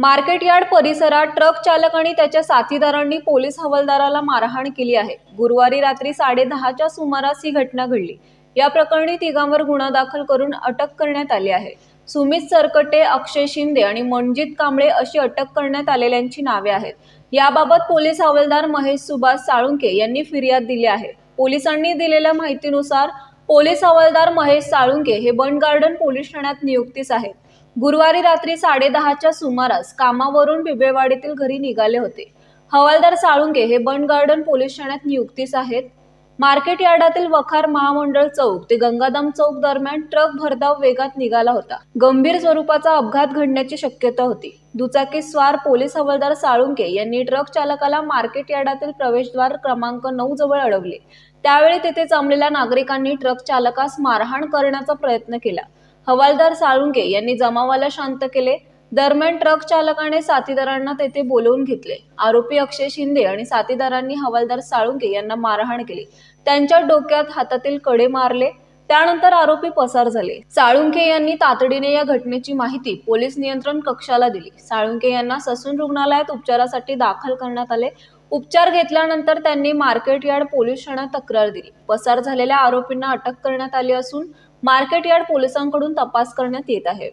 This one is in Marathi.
मार्केट यार्ड परिसरात ट्रक चालक आणि त्याच्या साथीदारांनी पोलीस हवालदाराला मारहाण केली आहे. गुरुवारी रात्री साडे दहाच्या सुमारास ही घटना घडली. या प्रकरणी तिघांवर गुन्हा दाखल करून अटक करण्यात आली आहे. सुमित सरकटे अक्षय शिंदे आणि मनजित कांबळे अशी अटक करण्यात आलेल्यांची नावे आहेत. याबाबत पोलीस हवालदार महेश सुभाष साळुंके यांनी फिर्याद दिली आहे. पोलिसांनी दिलेल्या माहितीनुसार पोलीस हवालदार महेश साळुंके हे बंड गार्डन पोलीस ठाण्यात नियुक्तीस आहेत. गुरुवारी रात्री साडेदहाच्या सुमारास कामावरून बिबेवाडीतील घरी निघाले होते. हवालदार साळुंके हे बंड गार्डन पोलीस ठाण्यात नियुक्तीस आहेत. मार्केट यार्डातील वखार महामंडळ चौक ते गंगाधाम चौक दरम्यान ट्रक भरधाव वेगात निघाला होता. गंभीर स्वरूपाचा अपघात घडण्याची शक्यता होती. दुचाकी स्वार पोलीस हवालदार साळुंके यांनी ट्रक चालकाला मार्केट यार्डातील प्रवेशद्वार क्रमांक नऊ जवळ अडवले. त्यावेळी तेथे जमलेल्या नागरिकांनी ट्रक चालकास मारहाण करण्याचा प्रयत्न केला. हवालदार साळुंके यांनी जमावाला शांत केले. दरम्यान ट्रक चालकाने साथीदारांना तेथे बोलवून घेतले. आरोपी अक्षय शिंदे आणि साथीदारांनी हवालदार साळुंके यांना मारहाण केली. त्यांच्या डोक्यात हातातील कडे मारले. त्यानंतर आरोपी पसार झाले. साळुंके यांनी तातडीने या घटनेची माहिती पोलीस नियंत्रण कक्षाला दिली. साळुंके यांना ससून रुग्णालयात उपचारासाठी दाखल करण्यात आले. उपचार घेतल्यानंतर त्यांनी मार्केट यार्ड पोलीस ठाण्यात तक्रार दिली. पसार झालेल्या आरोपींना अटक करण्यात आली असून मार्केट यार्ड पोलिसांकडून तपास करण्यात येत आहे.